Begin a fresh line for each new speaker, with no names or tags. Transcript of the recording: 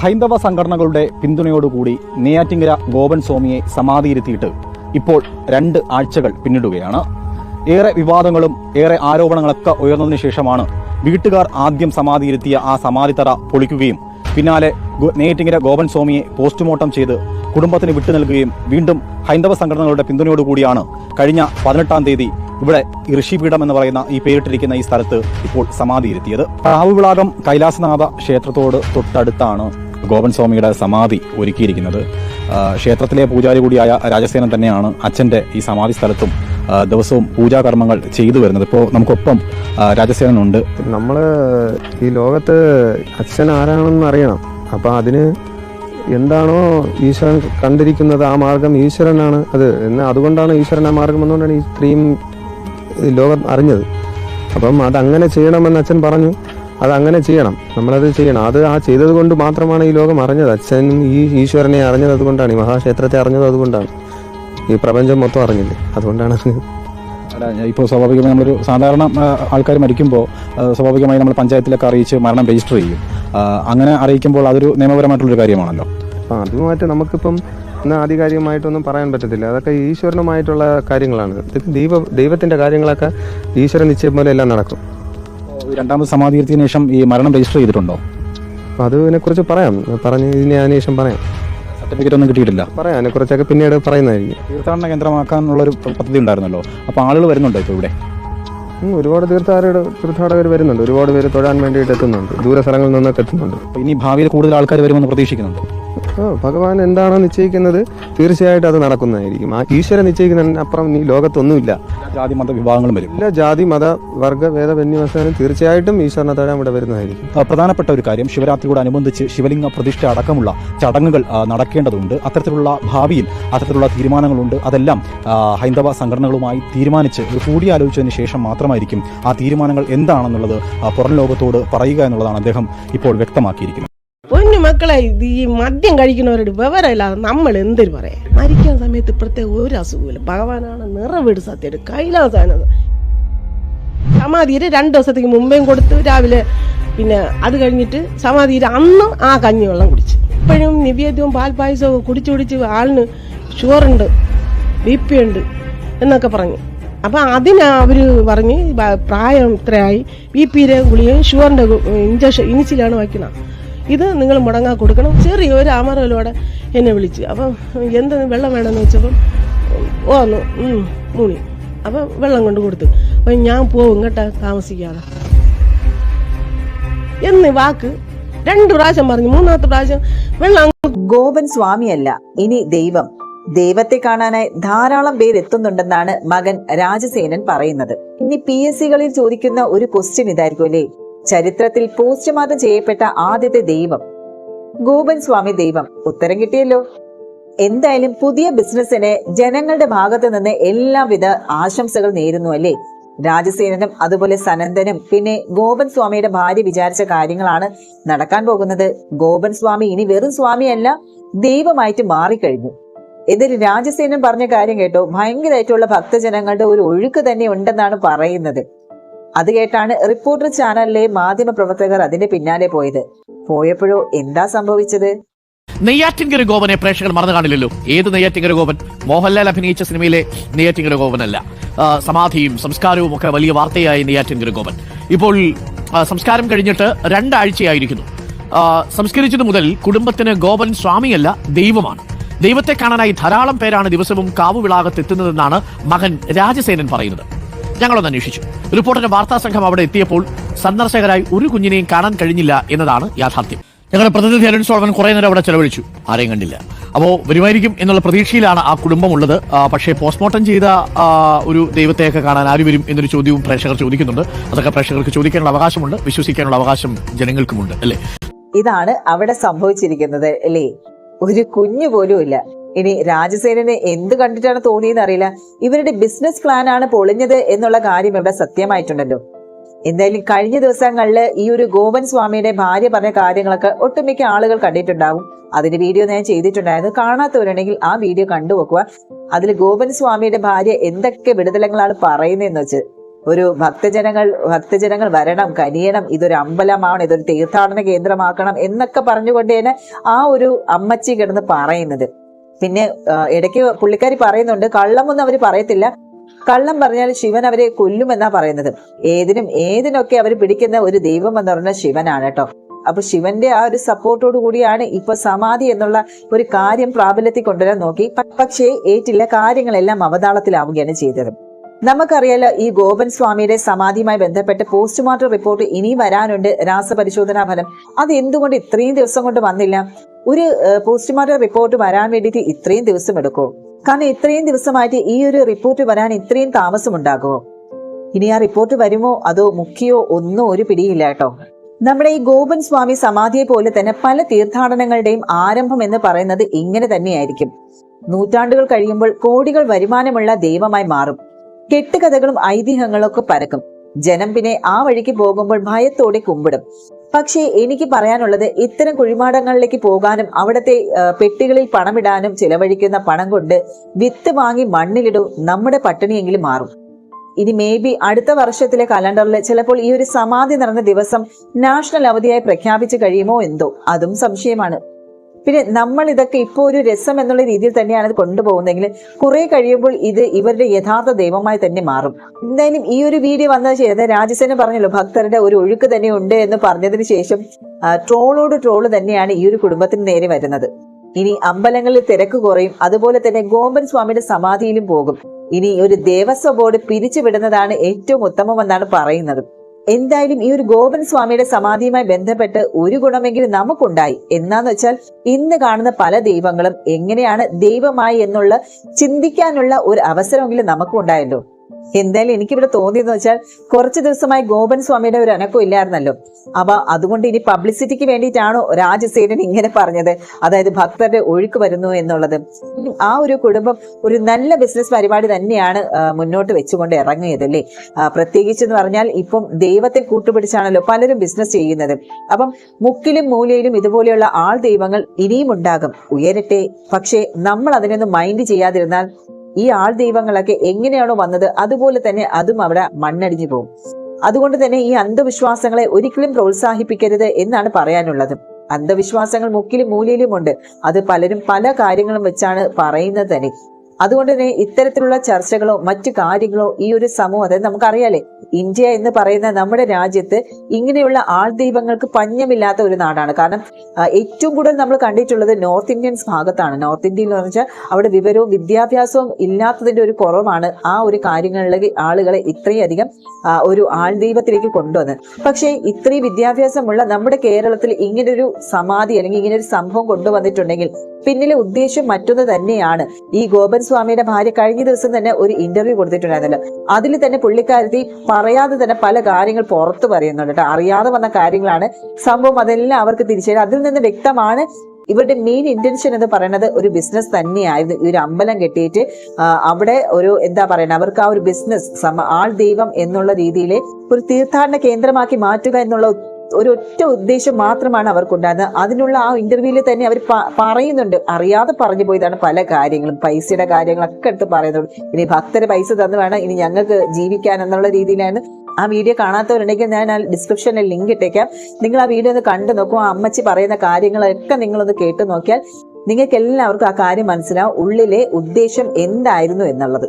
ഹൈന്ദവ സംഘടനകളുടെ പിന്തുണയോടുകൂടി നെയ്യാറ്റിങ്കര ഗോപൻ സ്വാമിയെ സമാധിയിരുത്തിയിട്ട് ഇപ്പോൾ രണ്ട് ആഴ്ചകൾ പിന്നിടുകയാണ്. ഏറെ വിവാദങ്ങളും ഏറെ ആരോപണങ്ങളൊക്കെ ഉയർന്നതിനു ശേഷമാണ് വീട്ടുകാർ ആദ്യം സമാധിയിരുത്തിയ ആ സമാധിത്തറ പൊളിക്കുകയും പിന്നാലെ നെയ്യാറ്റിങ്കര ഗോപൻ സ്വാമിയെ പോസ്റ്റ്മോർട്ടം ചെയ്ത് കുടുംബത്തിന് വിട്ടു നൽകുകയും വീണ്ടും ഹൈന്ദവ സംഘടനകളുടെ പിന്തുണയോടുകൂടിയാണ് കഴിഞ്ഞ പതിനെട്ടാം തീയതി ഇവിടെ ഋഷിപീഠം എന്ന് പറയുന്ന ഈ പേരിട്ടിരിക്കുന്ന ഈ സ്ഥലത്ത് ഇപ്പോൾ സമാധിയിരുത്തിയത് പ്രാവുവിളാകം കൈലാസനാഥ ക്ഷേത്രത്തോട് തൊട്ടടുത്താണ്. ഗോപൻ സ്വാമിയുടെ സമാധി ഒരുക്കിയിരിക്കുന്നത്. ക്ഷേത്രത്തിലെ പൂജാരി കൂടിയായ രാജസേനൻ തന്നെയാണ് അച്ഛന്റെ ഈ സമാധി സ്ഥലത്തും ദിവസവും പൂജാകർമ്മങ്ങൾ ചെയ്തു വരുന്നത്. ഇപ്പോൾ നമുക്കൊപ്പം രാജസേനുണ്ട്
നമ്മൾ ഈ ലോകത്ത് അച്ഛൻ ആരാണെന്ന് അറിയണം. അപ്പം അതിന് എന്താണോ ഈശ്വരൻ കണ്ടിരിക്കുന്നത് ആ മാർഗം ഈശ്വരനാണ് അത്. എന്ന് അതുകൊണ്ടാണ് ഈശ്വരൻ ആ മാർഗം എന്നുകൊണ്ടാണ് ഈ സ്ത്രീയും ലോകം അറിഞ്ഞത്. അപ്പം അതങ്ങനെ ചെയ്യണമെന്ന് അച്ഛൻ പറഞ്ഞു. അത് അങ്ങനെ ചെയ്യണം. നമ്മളത് ചെയ്യണം. അത് ആ ചെയ്തത് കൊണ്ട് മാത്രമാണ് ഈ ലോകം അറിഞ്ഞത്. അച്ഛൻ ഈ ഈശ്വരനെ അറിഞ്ഞത് അതുകൊണ്ടാണ്. ഈ മഹാക്ഷേത്രത്തെ അറിഞ്ഞത് അതുകൊണ്ടാണ്. ഈ പ്രപഞ്ചം മൊത്തം അറിഞ്ഞില്ലേ? അതുകൊണ്ടാണ്
അല്ല ഇപ്പോൾ സ്വാഭാവികമായി നമ്മളൊരു സാധാരണ ആൾക്കാർ മരിക്കുമ്പോൾ സ്വാഭാവികമായി നമ്മൾ പഞ്ചായത്തിലൊക്കെ അറിയിച്ച് മരണം രജിസ്റ്റർ ചെയ്യും. അങ്ങനെ അറിയിക്കുമ്പോൾ അതൊരു നിയമപരമായിട്ടുള്ളൊരു കാര്യമാണല്ലോ.
അപ്പം അതുമായിട്ട് നമുക്കിപ്പം ഇന്ന് ആധികാരികമായിട്ടൊന്നും പറയാൻ പറ്റത്തില്ല. അതൊക്കെ ഈശ്വരനുമായിട്ടുള്ള കാര്യങ്ങളാണ്. ദൈവ ദൈവത്തിന്റെ കാര്യങ്ങളൊക്കെ ഈശ്വരൻ നിശ്ചയം പോലെ എല്ലാം നടക്കും.
രണ്ടാമത് സമാധിയിരുത്തിയതിനു ശേഷം ഈ മരണം രജിസ്റ്റർ ചെയ്തിട്ടുണ്ടോ?
അപ്പം അതിനെക്കുറിച്ച് പറയാം. പറഞ്ഞ് ഇതിന് അതിനുശേഷം പറയാം.
സർട്ടിഫിക്കറ്റ് ഒന്നും കിട്ടിയിട്ടില്ല.
പറയാം. അതിനെക്കുറിച്ചൊക്കെ പിന്നീട് പറയുന്നതായിരിക്കും.
തീർത്ഥാടന കേന്ദ്രമാക്കാനുള്ള ഒരു പദ്ധതി ഉണ്ടായിരുന്നല്ലോ. അപ്പോൾ ആളുകൾ വരുന്നുണ്ടോ ഇപ്പോൾ ഇവിടെ?
ഉം, ഒരുപാട് തീർത്ഥാടകർ തീർത്ഥാടകർ വരുന്നുണ്ട്. ഒരുപാട് പേര് തൊഴാൻ വേണ്ടിയിട്ട് എത്തുന്നുണ്ട്. ദൂര സ്ഥലങ്ങളിൽ നിന്നൊക്കെ എത്തുന്നുണ്ട്.
അപ്പോൾ ഇനി ഭാവിയിൽ കൂടുതൽ ആൾക്കാർ വരുമെന്ന് പ്രതീക്ഷിക്കുന്നുണ്ട്.
ഭഗവാൻ എന്താണോ നിശ്ചയിക്കുന്നത് തീർച്ചയായിട്ടും അത് നടക്കുന്നതായിരിക്കും. ആ ഈശ്വരൻ നിശ്ചയിക്കുന്ന അപ്പുറം ഈ ലോകത്തൊന്നുമില്ല.
ജാതി മത വിഭാഗങ്ങളും വരും.
എല്ലാ ജാതി മത വർഗ വേദ വന്യവസാനം തീർച്ചയായിട്ടും ഈശ്വരനെ തേടാൻ ഇവിടെ വരുന്നതായിരിക്കും.
പ്രധാനപ്പെട്ട ഒരു കാര്യം ശിവരാത്രിയോടനുബന്ധിച്ച് ശിവലിംഗ പ്രതിഷ്ഠ അടക്കമുള്ള ചടങ്ങുകൾ നടക്കേണ്ടതുണ്ട്. അത്തരത്തിലുള്ള ഭാവിയിൽ അത്തരത്തിലുള്ള തീരുമാനങ്ങളുണ്ട്. അതെല്ലാം ഹൈന്ദവ സംഘടനകളുമായി തീരുമാനിച്ച് ഒരു കൂടിയാലോചിച്ചതിന് ശേഷം മാത്രമായിരിക്കും ആ തീരുമാനങ്ങൾ എന്താണെന്നുള്ളത് പുറം ലോകത്തോട് പറയുക എന്നുള്ളതാണ് അദ്ദേഹം ഇപ്പോൾ വ്യക്തമാക്കിയിരിക്കുന്നത്.
പൊന്നു മക്കളെ ഈ മദ്യം കഴിക്കുന്നവരോട് വിവരമില്ലാതെ നമ്മൾ എന്തൊരു പറയാം? മരിക്കാൻ സമയത്ത് പ്രത്യേക ഒരു അസുഖമില്ല ഭഗവാനാണ് നിറവീട് സത്യം കൈലാസാനത് സമാധിയിൽ രണ്ട് ദിവസത്തേക്ക് മുമ്പേയും കൊടുത്തു രാവിലെ പിന്നെ അത് കഴിഞ്ഞിട്ട് സമാധിയിൽ അന്നും ആ കഞ്ഞിവെള്ളം കുടിച്ചു. ഇപ്പോഴും നിവേദ്യവും പാൽപ്പായസവും കുടിച്ച് കുടിച്ച് ആളിന് ഷുഗറുണ്ട് ബി പി ഉണ്ട് എന്നൊക്കെ പറഞ്ഞു. അപ്പം അതിന് അവർ പറഞ്ഞ് പ്രായം ഇത്രയായി. ബി പിയുടെ ഗുളികയും ഷുഗറിന്റെ ഇഞ്ചക്ഷൻ ഇനിച്ചിലാണ് വയ്ക്കണം ഇത് നിങ്ങൾ മുടങ്ങാൻ കൊടുക്കണം. ചെറിയ ഒരു അമറലോടെ എന്നെ വിളിച്ച്. അപ്പം എന്ത് വെള്ളം വേണമെന്ന് വെച്ചപ്പം ഓന്നു മൂണി അപ്പം വെള്ളം കൊണ്ട് കൊടുത്തു. അപ്പം ഞാൻ പോവും കേട്ടാ താമസിക്കാതെ. എന്ന് വാക്ക് രണ്ട് പ്രാവശ്യം പറഞ്ഞു. മൂന്നാമത്തെ പ്രാവശ്യം വെള്ളം
ഗോപൻ സ്വാമിയല്ല. ഇനി ദൈവം. ദൈവത്തെ കാണാനായി ധാരാളം പേര് എത്തുന്നുണ്ടെന്നാണ് മകൻ രാജസേനൻ പറയുന്നത്. ഇനി പി എസ് സികളിൽ ചോദിക്കുന്ന ഒരു ക്വസ്റ്റ്യൻ ഇതായിരിക്കും അല്ലേ? ചരിത്രത്തിൽ പോസ്റ്റ്മോർട്ടം ചെയ്യപ്പെട്ട ആദ്യത്തെ ദൈവം. ഗോപൻ സ്വാമി ദൈവം. ഉത്തരം കിട്ടിയല്ലോ. എന്തായാലും പുതിയ ബിസിനസ്സിന് ജനങ്ങളുടെ ഭാഗത്ത് നിന്ന് എല്ലാവിധ ആശംസകൾ നേരുന്നു അല്ലേ? രാജസേനനും അതുപോലെ സനന്ദനും പിന്നെ ഗോപൻ സ്വാമിയുടെ ഭാര്യ വിചാരിച്ച കാര്യങ്ങളാണ് നടക്കാൻ പോകുന്നത്. ഗോപൻ സ്വാമി ഇനി വെറും സ്വാമിയല്ല ദൈവമായിട്ട് മാറിക്കഴിഞ്ഞു. ഇതിൽ രാജസേനൻ പറഞ്ഞ കാര്യം കേട്ടോ ഭയങ്കരമായിട്ടുള്ള ഭക്തജനങ്ങളുടെ ഒരു ഒഴുക്ക് തന്നെ ഉണ്ടെന്നാണ് പറയുന്നത്. അത് കേട്ടാണ് റിപ്പോർട്ടർ ചാനലിലെ മാധ്യമ പ്രവർത്തകർ അതിന്റെ പിന്നാലെ പോയത്. പോയപ്പോഴോ എന്താ സംഭവിച്ചത്?
നെയ്യാറ്റിൻകര ഗോപനെ പ്രേക്ഷകർ മറന്നു കാണില്ലല്ലോ. ഏത് നെയ്യാറ്റിൻകര ഗോപൻ? മോഹൻലാൽ അഭിനയിച്ച സിനിമയിലെ നെയ്യാറ്റിൻകര ഗോപനല്ല. സമാധിയും സംസ്കാരവും ഒക്കെ വലിയ വാർത്തയായി നെയ്യാറ്റിൻകര ഗോപൻ. ഇപ്പോൾ സംസ്കാരം കഴിഞ്ഞിട്ട് രണ്ടാഴ്ചയായിരിക്കുന്നു. സംസ്കരിച്ചത് മുതൽ കുടുംബത്തിന് ഗോപൻ സ്വാമിയല്ല ദൈവമാണ്. ദൈവത്തെ കാണാനായി ധാരാളം പേരാണ് ദിവസവും കാവുവിളാകത്തെത്തുന്നതെന്നാണ് മകൻ രാജസേനൻ പറയുന്നത്. ഞങ്ങളൊന്ന് അന്വേഷിച്ചു. റിപ്പോർട്ടറിന്റെ വാർത്താ സംഘം അവിടെ എത്തിയപ്പോൾ സന്ദർശകരായി ഒരു കുഞ്ഞിനെയും കാണാൻ കഴിഞ്ഞില്ല എന്നതാണ് യാഥാർത്ഥ്യം. ഞങ്ങളുടെ പ്രതിനിധി അരുൺ സോളവൻ കുറെ നേരം അവിടെ ചെലവഴിച്ചു. ആരെയും കണ്ടില്ല. അപ്പോൾ വരുമായിരിക്കും എന്നുള്ള പ്രതീക്ഷയിലാണ് ആ കുടുംബം ഉള്ളത്. പക്ഷേ പോസ്റ്റ്മോർട്ടം ചെയ്ത ഒരു ദൈവത്തെയൊക്കെ കാണാൻ ആര് വരും എന്നൊരു ചോദ്യവും പ്രേക്ഷകർ ചോദിക്കുന്നുണ്ട്. അതൊക്കെ പ്രേക്ഷകർക്ക് ചോദിക്കാനുള്ള അവകാശമുണ്ട്. വിശ്വസിക്കാനുള്ള അവകാശം ജനങ്ങൾക്കുമുണ്ട് അല്ലേ?
ഇതാണ് അവിടെ സംഭവിച്ചിരിക്കുന്നത് അല്ലേ? ഒരു കുഞ്ഞു പോലും ഇല്ല. ഇനി രാജസേനന് എന്ത് കണ്ടിട്ടാണ് തോന്നിയെന്ന് അറിയില്ല. ഇവരുടെ ബിസിനസ് പ്ലാൻ ആണ് പൊളിഞ്ഞത് എന്നുള്ള കാര്യം ഇവിടെ സത്യമായിട്ടുണ്ടല്ലോ. എന്തായാലും കഴിഞ്ഞ ദിവസങ്ങളിൽ ഈ ഒരു ഗോപൻ സ്വാമിയുടെ ഭാര്യ പറഞ്ഞ കാര്യങ്ങളൊക്കെ ഒട്ടുമിക്ക ആളുകൾ കണ്ടിട്ടുണ്ടാവും. അതിന്റെ വീഡിയോ ഞാൻ ചെയ്തിട്ടുണ്ടായിരുന്നു. കാണാത്തവരുണ്ടെങ്കിൽ ആ വീഡിയോ കണ്ടു നോക്കുക. അതിൽ ഗോപൻ സ്വാമിയുടെ ഭാര്യ എന്തൊക്കെ വിടുതലങ്ങളാണ് പറയുന്നതെന്ന് വെച്ച് ഒരു ഭക്തജനങ്ങൾ ഭക്തജനങ്ങൾ വരണം കനിയണം ഇതൊരു അമ്പലമാവണം ഇതൊരു തീർത്ഥാടന കേന്ദ്രമാക്കണം എന്നൊക്കെ പറഞ്ഞുകൊണ്ടേനെ ആ ഒരു അമ്മച്ചി കിടന്ന് പറയുന്നത്. പിന്നെ ഇടയ്ക്ക് പുള്ളിക്കാരി പറയുന്നുണ്ട് കള്ളമൊന്നും അവർ പറയത്തില്ല. കള്ളം പറഞ്ഞാൽ ശിവൻ അവരെ കൊല്ലുമെന്നാ പറയുന്നത്. ഏതിനും ഏതിനൊക്കെ അവർ പിടിക്കുന്ന ഒരു ദൈവം എന്ന് പറഞ്ഞാൽ ശിവനാണ് കേട്ടോ. അപ്പൊ ശിവന്റെ ആ ഒരു സപ്പോർട്ടോട് കൂടിയാണ് ഇപ്പൊ സമാധി എന്നുള്ള ഒരു കാര്യം പ്രാബല്യത്തിൽ കൊണ്ടുവരാൻ നോക്കി. പക്ഷേ ഏറ്റില്ല കാര്യങ്ങളെല്ലാം അവതാളത്തിലാവുകയാണ് ചെയ്തത്. നമുക്കറിയാലോ ഈ ഗോപൻ സ്വാമിയുടെ സമാധിയുമായി ബന്ധപ്പെട്ട് പോസ്റ്റ്മോർട്ടം റിപ്പോർട്ട് ഇനി വരാനുണ്ട് രാസപരിശോധനാ ഫലം. അത് എന്തുകൊണ്ട് ഇത്രയും ദിവസം കൊണ്ട് വന്നില്ല? ഒരു പോസ്റ്റ്മോർട്ടം റിപ്പോർട്ട് വരാൻ വേണ്ടിയിട്ട് ഇത്രയും ദിവസം എടുക്കുമോ കാരണം ഇത്രയും ദിവസമായിട്ട് ഈ ഒരു റിപ്പോർട്ട് വരാൻ ഇത്രയും താമസം ഉണ്ടാകുമോ ഇനി ആ റിപ്പോർട്ട് വരുമോ? അതോ മുക്കിയോ ഒന്നും ഒരു പിടിയില്ല കേട്ടോ. നമ്മുടെ ഈ ഗോപൻ സ്വാമി സമാധിയെ പോലെ തന്നെ പല തീർത്ഥാടനങ്ങളുടെയും ആരംഭം എന്ന് പറയുന്നത് ഇങ്ങനെ തന്നെയായിരിക്കും. നൂറ്റാണ്ടുകൾ കഴിയുമ്പോൾ കോടികൾ വരുമാനമുള്ള ദൈവമായി മാറും. കെട്ടുകഥകളും ഐതിഹ്യങ്ങളും ഒക്കെ പരക്കും. ജനം പിന്നെ ആ വഴിക്ക് പോകുമ്പോൾ ഭയത്തോടെ കുമ്പിടും. പക്ഷേ എനിക്ക് പറയാനുള്ളത് ഇത്തരം കുഴിമാടങ്ങളിലേക്ക് പോകാനും അവിടുത്തെ പെട്ടികളിൽ പണമിടാനും ചിലവഴിക്കുന്ന പണം കൊണ്ട് വിത്ത് വാങ്ങി മണ്ണിലിടും നമ്മുടെ പട്ടിണിയെങ്കിലും മാറും. ഇനി മേ ബി അടുത്ത വർഷത്തിലെ കലണ്ടറിൽ ചിലപ്പോൾ ഈ ഒരു സമാധി നടന്ന ദിവസം നാഷണൽ അവധിയായി പ്രഖ്യാപിച്ചു കഴിയുമോ എന്തോ അതും സംശയമാണ്. പിന്നെ നമ്മൾ ഇതൊക്കെ ഇപ്പോൾ ഒരു രസം എന്നുള്ള രീതിയിൽ തന്നെയാണ് ഇത് കൊണ്ടുപോകുന്നതെങ്കിൽ കുറെ കഴിയുമ്പോൾ ഇത് ഇവരുടെ യഥാർത്ഥ ദൈവമായി തന്നെ മാറും. എന്തായാലും ഈ ഒരു വീഡിയോ വന്നതിന് ശേഷം രാജസേന പറഞ്ഞല്ലോ ഭക്തരുടെ ഒരു ഒഴുക്ക് തന്നെ ഉണ്ട് എന്ന് പറഞ്ഞതിന് ശേഷം ട്രോളോട് ട്രോൾ തന്നെയാണ് ഈ ഒരു കുടുംബത്തിന് നേരെ വരുന്നത്. ഇനി അമ്പലങ്ങളിൽ തിരക്ക് കുറയും അതുപോലെ തന്നെ ഗോമ്പൻ സ്വാമിയുടെ സമാധിയിലും പോകും. ഇനി ഒരു ദേവസ്വ ബോർഡ് പിരിച്ചുവിടുന്നതാണ് ഏറ്റവും ഉത്തമമെന്നാണ് പറയുന്നത്. എന്തായാലും ഈ ഒരു ഗോപൻ സ്വാമിയുടെ സമാധിയുമായി ബന്ധപ്പെട്ട് ഒരു ഗുണമെങ്കിലും നമുക്കുണ്ടായി. എന്നാന്ന് വെച്ചാൽ ഇന്ന് കാണുന്ന പല ദൈവങ്ങളും എങ്ങനെയാണ് ദൈവമായി എന്നുള്ള ചിന്തിക്കാനുള്ള ഒരു അവസരമെങ്കിലും നമുക്കും ഉണ്ടായല്ലോ എന്തായാലും എനിക്കിവിടെ തോന്നിയെന്ന് വെച്ചാൽ കുറച്ച് ദിവസമായി ഗോപൻ സ്വാമിയുടെ ഒരു അനക്കം ഇല്ലായിരുന്നല്ലോ. അപ്പൊ അതുകൊണ്ട് ഇനി പബ്ലിസിറ്റിക്ക് വേണ്ടിയിട്ടാണോ രാജസേനൻ ഇങ്ങനെ പറഞ്ഞത്. അതായത് ഭക്തരുടെ ഒഴുക്ക് വരുന്നു എന്നുള്ളത്. ആ ഒരു കുടുംബം ഒരു നല്ല ബിസിനസ് പരിപാടി തന്നെയാണ് മുന്നോട്ട് വെച്ചുകൊണ്ട് ഇറങ്ങിയത് അല്ലേ? ആ, പ്രത്യേകിച്ച് എന്ന് പറഞ്ഞാൽ ഇപ്പം ദൈവത്തെ കൂട്ടുപിടിച്ചാണല്ലോ പലരും ബിസിനസ് ചെയ്യുന്നത്. അപ്പം മുക്കിലും മൂലയിലും ഇതുപോലെയുള്ള ആൾ ദൈവങ്ങൾ ഇനിയും ഉണ്ടാകും. ഉയരട്ടെ. പക്ഷേ നമ്മൾ അതിനൊന്നും മൈൻഡ് ചെയ്യാതിരുന്നാൽ ഈ ആൾ ദൈവങ്ങളൊക്കെ എങ്ങനെയാണോ വന്നത് അതുപോലെ തന്നെ അതും അവിടെ മണ്ണടിഞ്ഞു പോകും. അതുകൊണ്ട് തന്നെ ഈ അന്ധവിശ്വാസങ്ങളെ ഒരിക്കലും പ്രോത്സാഹിപ്പിക്കരുത് എന്നാണ് പറയാനുള്ളത്. അന്ധവിശ്വാസങ്ങൾ മുക്കിലും മൂലയിലും ഉണ്ട്. അത് പലരും പല കാര്യങ്ങളും വെച്ചാണ് പറയുന്നത് തന്നെ. അതുകൊണ്ട് തന്നെ ഇത്തരത്തിലുള്ള ചർച്ചകളോ മറ്റു കാര്യങ്ങളോ ഈ ഒരു സമൂഹം അതായത് നമുക്കറിയാലേ ഇന്ത്യ എന്ന് പറയുന്ന നമ്മുടെ രാജ്യത്ത് ഇങ്ങനെയുള്ള ആൾ ദൈവങ്ങൾക്ക് പഞ്ഞമില്ലാത്ത ഒരു നാടാണ്. കാരണം ഏറ്റവും കൂടുതൽ നമ്മൾ കണ്ടിട്ടുള്ളത് നോർത്ത് ഇന്ത്യൻസ് ഭാഗത്താണ്. നോർത്ത് ഇന്ത്യയിൽ എന്ന് വെച്ചാൽ അവിടെ വിവരവും വിദ്യാഭ്യാസവും ഇല്ലാത്തതിന്റെ ഒരു കുറവാണ് ആ ഒരു കാര്യങ്ങളിലേക്ക് ആളുകളെ ഇത്രയധികം ഒരു ആൾ ദൈവത്തിലേക്ക് കൊണ്ടുവന്നത്. പക്ഷേ ഇത്രയും വിദ്യാഭ്യാസമുള്ള നമ്മുടെ കേരളത്തിൽ ഇങ്ങനൊരു സമാധി അല്ലെങ്കിൽ ഇങ്ങനൊരു സംഭവം കൊണ്ടുവന്നിട്ടുണ്ടെങ്കിൽ പിന്നിലെ ഉദ്ദേശം മറ്റൊന്ന് തന്നെയാണ്. ഈ ഗോപൻ സ്വാമിയുടെ ഭാര്യ കഴിഞ്ഞ ദിവസം തന്നെ ഒരു ഇന്റർവ്യൂ കൊടുത്തിട്ടുണ്ടായിരുന്നല്ലോ. അതിൽ തന്നെ പുള്ളിക്കാരത്തി പറയാതെ തന്നെ പല കാര്യങ്ങൾ പുറത്തു പറയുന്നുണ്ട് കേട്ടോ. അറിയാതെ വന്ന കാര്യങ്ങളാണ്. സംഭവം അതെല്ലാം അവർക്ക് തിരിച്ചറിയാം. അതിൽ നിന്ന് വ്യക്തമാണ് ഇവരുടെ മെയിൻ ഇന്റൻഷൻ എന്ന് പറയുന്നത് ഒരു ബിസിനസ് തന്നെയായിരുന്നു. ഈ ഒരു അമ്പലം കെട്ടിയിട്ട് അവിടെ ഒരു എന്താ പറയുന്നത് അവർക്ക് ആ ഒരു ബിസിനസ് ആൾ ദൈവം എന്നുള്ള രീതിയിൽ ഒരു തീർത്ഥാടന കേന്ദ്രമാക്കി മാറ്റുക എന്നുള്ള ഒരു ഒറ്റ ഉദ്ദേശം മാത്രമാണ് അവർക്കുണ്ടായിരുന്നത്. അതിനുള്ള ആ ഇന്റർവ്യൂവിൽ തന്നെ അവർ പറയുന്നുണ്ട്. അറിയാതെ പറഞ്ഞു പോയതാണ് പല കാര്യങ്ങളും. പൈസയുടെ കാര്യങ്ങളൊക്കെ എടുത്ത് പറയുന്നുണ്ട്. ഇനി ഭക്തര് പൈസ തന്നു വേണം. ഇനി ഞങ്ങൾക്ക് ജീവിക്കാൻ എന്നുള്ള രീതിയിലാണ് ആ വീഡിയോ കാണാത്തവരുണ്ടെങ്കിൽ ഞാൻ ആ ഡിസ്ക്രിപ്ഷനിൽ ലിങ്ക് ഇട്ടേക്കാം. നിങ്ങൾ ആ വീഡിയോ ഒന്ന് കണ്ടു നോക്കും. ആ അമ്മച്ചി പറയുന്ന കാര്യങ്ങളൊക്കെ നിങ്ങളൊന്ന് കേട്ടു നോക്കിയാൽ നിങ്ങൾക്ക് എല്ലാവർക്കും ആ കാര്യം മനസ്സിലാവും. ഉള്ളിലെ ഉദ്ദേശം എന്തായിരുന്നു എന്നുള്ളത്.